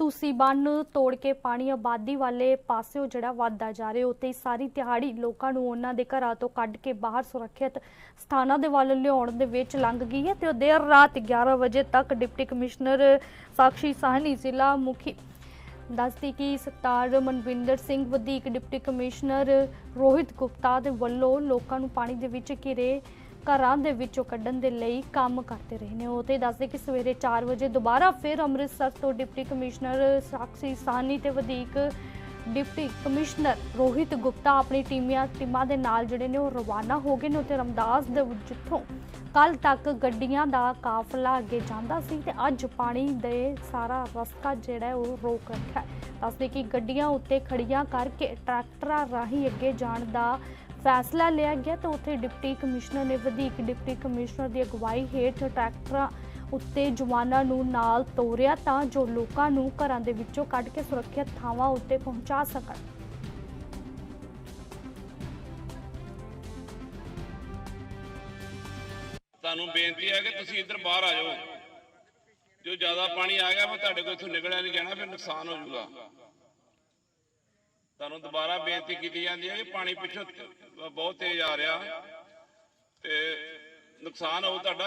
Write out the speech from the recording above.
ਤੁਸੀਂ ਬੰਨ ਤੋੜ ਕੇ ਪਾਣੀ ਆਬਾਦੀ ਵਾਲੇ ਪਾਸਿਓ ਜਿਹੜਾ ਵੱਧਦਾ ਜਾ ਰਿਹਾ ਉੱਤੇ ਸਾਰੀ ਦਿਹਾੜੀ ਲੋਕਾਂ ਨੂੰ ਉਹਨਾਂ ਦੇ ਘਰਾਂ ਤੋਂ ਕੱਢ ਕੇ ਬਾਹਰ ਸੁਰੱਖਿਅਤ ਸਥਾਨਾਂ ਦੇ ਵੱਲ ਲਿਆਉਣ ਦੇ ਵਿੱਚ ਲੰਘ ਗਈ ਹੈ ਤੇ ਉਹ ਦੇਰ ਰਾਤ 11 ਵਜੇ ਤੱਕ ਡਿਪਟੀ ਕਮਿਸ਼ਨਰ ਸਾਕਸ਼ੀ ਸਾਹਨੀ ਜ਼ਿਲ੍ਹਾ ਮੁਖੀ ਦੱਸਦੀ ਕਿ ਸਰਦਾਰ ਮਨਵਿੰਦਰ ਸਿੰਘ ਵਧੀਕ ਡਿਪਟੀ ਕਮਿਸ਼ਨਰ ਰੋਹਿਤ ਗੁਪਤਾ ਦੇ ਵੱਲੋਂ ਲੋਕਾਂ ਨੂੰ ਪਾਣੀ ਦੇ ਵਿੱਚ ਘਿਰੇ ਘਰਾਂ ਦੇ ਵਿੱਚੋਂ ਕੱਢਣ ਦੇ ਲਈ ਕੰਮ ਕਰਦੇ ਰਹੇ ਨੇ ਉਹ ਤੇ ਦੱਸਦੇ ਕਿ ਸਵੇਰੇ 4 ਵਜੇ ਦੁਬਾਰਾ ਫਿਰ ਅੰਮ੍ਰਿਤਸਰ ਤੋਂ ਡਿਪਟੀ ਕਮਿਸ਼ਨਰ ਸਾਕਸ਼ੀ ਸਾਨੀ ਤੇ ਵਧੀਕ ਡਿਪਟੀ ਕਮਿਸ਼ਨਰ ਰੋਹਿਤ ਗੁਪਤਾ ਆਪਣੀ ਟੀਮਾਂ ਟੀਮਾਂ ਦੇ ਨਾਲ ਜਿਹੜੇ ਨੇ ਉਹ ਰਵਾਨਾ ਹੋ ਗਏ ਨੇ ਉੱਥੇ ਰਮਦਾਸ ਦੇ ਜਿੱਥੋਂ ਕੱਲ ਤੱਕ ਗੱਡੀਆਂ ਦਾ ਕਾਫਲਾ ਅੱਗੇ ਜਾਂਦਾ ਸੀ ਤੇ ਅੱਜ ਪਾਣੀ ਦੇ ਸਾਰਾ ਰਸਤਾ ਜਿਹੜਾ ਉਹ ਰੋਕ ਰੱਖਿਆ ਹੈ। ਦੱਸਦੇ ਕਿ ਗੱਡੀਆਂ ਉੱਤੇ ਖੜੀਆਂ ਕਰਕੇ ਟਰੈਕਟਰਾਂ ਰਾਹੀਂ ਅੱਗੇ ਜਾਣ ਦਾ ਫੈਸਲਾ ਲਿਆ ਗਿਆ ਤੇ ਉੱਥੇ ਡਿਪਟੀ ਕਮਿਸ਼ਨਰ ਨੇ ਵਧੀਕ ਡਿਪਟੀ ਕਮਿਸ਼ਨਰ ਦੀ ਅਗਵਾਈ ਹੇਠ ਟਰੈਕਟਰਾਂ ਉੱਤੇ ਜਵਾਨਾਂ ਨੂੰ ਨਾਲ ਤੋਰਿਆ ਤਾਂ ਜੋ ਲੋਕਾਂ ਨੂੰ ਘਰਾਂ ਦੇ ਵਿੱਚੋਂ ਕੱਢ ਕੇ ਸੁਰੱਖਿਅਤ ਥਾਵਾਂ ਉੱਤੇ ਪਹੁੰਚਾ ਸਕਣ। ਤੁਹਾਨੂੰ ਬੇਨਤੀ ਹੈ ਕਿ ਤੁਸੀਂ ਇੱਧਰ ਬਾਹਰ ਆ ਜਾਓ। ਜੋ ਜ਼ਿਆਦਾ ਪਾਣੀ ਆ ਗਿਆ ਮੈਂ ਤੁਹਾਡੇ ਕੋਲ ਇੱਥੋਂ ਨਿਕਲਿਆ ਨਹੀਂ ਜਾਣਾ, ਫਿਰ ਨੁਕਸਾਨ ਹੋ ਜਾਊਗਾ। ਤੁਹਾਨੂੰ ਦੁਬਾਰਾ ਬੇਨਤੀ ਕੀਤੀ ਜਾਂਦੀ ਹੈ ਕਿ ਪਾਣੀ ਪਿੱਛੋਂ ਬਹੁਤ ਤੇਜ਼ ਆ ਰਿਹਾ ਤੇ ਨੁਕਸਾਨ ਹੋਊ ਤੁਹਾਡਾ।